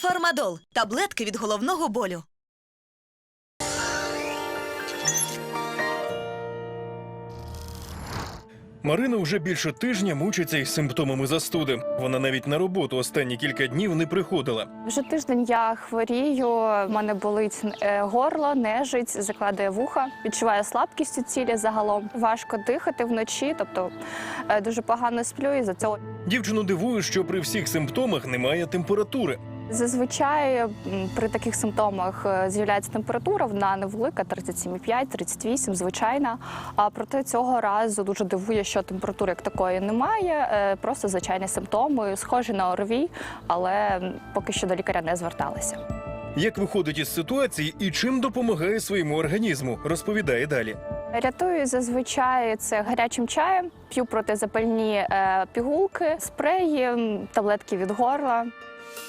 Фармадол таблетки від головного болю. Марина вже більше тижня мучиться із симптомами застуди. Вона навіть на роботу останні кілька днів не приходила. Вже тиждень я хворію. в мене болить е, горло, нежить, закладає вуха. Відчуваю слабкість у тілі загалом. Важко дихати вночі, тобто е, дуже погано сплю. І за цього Дівчину дивує, що при всіх симптомах немає температури. Зазвичай при таких симптомах е, з'являється температура. Вона невелика, 37,5-38, звичайна. А проте цього разу дуже дивує, що температури як такої немає. е, Просто звичайні симптоми, схожі на ОРВІ, але поки що до лікаря не зверталися. Як виходить із ситуації і чим допомагає своєму організму, розповідає далі. Рятую зазвичай це гарячим чаєм, п'ю протизапальні е, пігулки, спреї, таблетки від горла.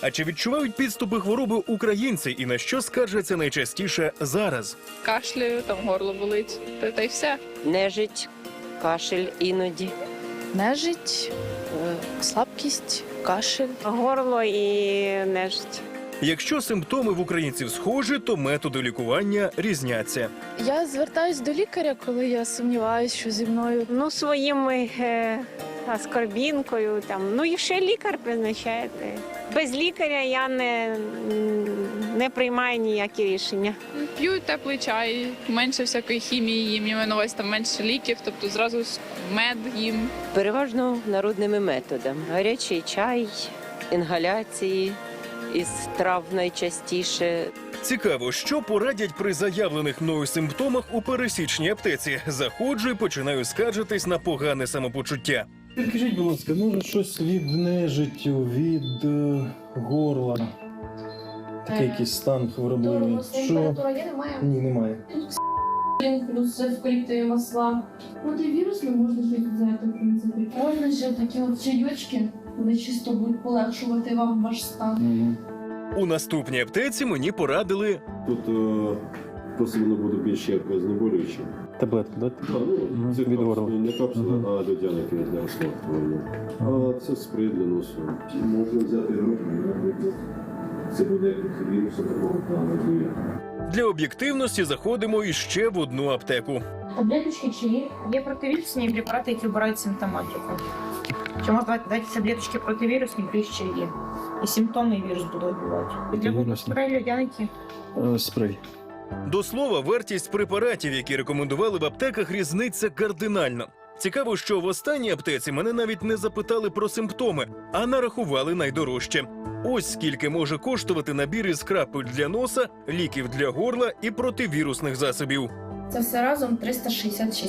А чи відчувають підступи хвороби українці і на що скаржаться найчастіше зараз? кашляю, там горло болить, та, та й все. нежить, кашель іноді. Нежить, е, слабкість, кашель. Горло і нежить. Якщо симптоми в українців схожі, то методи лікування різняться. Я звертаюсь до лікаря, коли я сумніваюся, що зі мною Ну, своїми е, аскорбінкою там. Ну і ще лікар призначає. Без лікаря я не, не приймаю ніякі рішення. П'ю теплий чай, менше всякої хімії їм, я на увазі там менше ліків, тобто зразу мед їм. Переважно народними методами. Гарячий чай, інгаляції із трав найчастіше. Цікаво, що порадять при заявлених мною симптомах у пересічній аптеці. Заходжу і починаю скаржитись на погане самопочуття. Підкажіть, будь ласка, може щось від нежиттю, від е, горла? Такий якийсь стан хворобливий. Що? Температура є, немає. Ні, немає. Плюс евкаліптові масла. Антивірус не можна ж взяти, в принципі. Можна ще такі от чайочки, вони чисто будуть полегшувати вам ваш стан. У наступній аптеці мені порадили Тут е, просто воно буде більш як знеболююче. Таблетки, да? А, ну, це від капсули, не капсула, Мгм. а льодяники для розсмоктування. А це спрей для носу. Можна взяти руку, наприклад. Це буде як вірусу такого плану для об'єктивності. Заходимо іще в одну аптеку. Таблеточки чи є? Є противірусні препарати, які вбирають симптоматику. Чи можна дати таблеточки противірусні, плюс ще є. І симптоми і вірус будуть вбивати. Для спрей льодяники. Е, Спрей. До слова, вартість препаратів, які рекомендували в аптеках, різниця кардинально. Цікаво, що в останній аптеці мене навіть не запитали про симптоми, а нарахували найдорожче. Ось скільки може коштувати набір із крапель для носа, ліків для горла і противірусних засобів. Це все разом 366,50.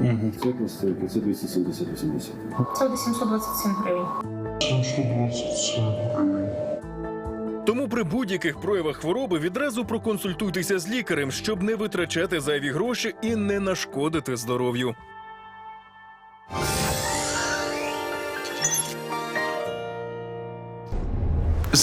Угу. Це пластинки, це 270-80. Це буде 727 гривень. Тому при будь-яких проявах хвороби відразу проконсультуйтеся з лікарем, щоб не витрачати зайві гроші і не нашкодити здоров'ю.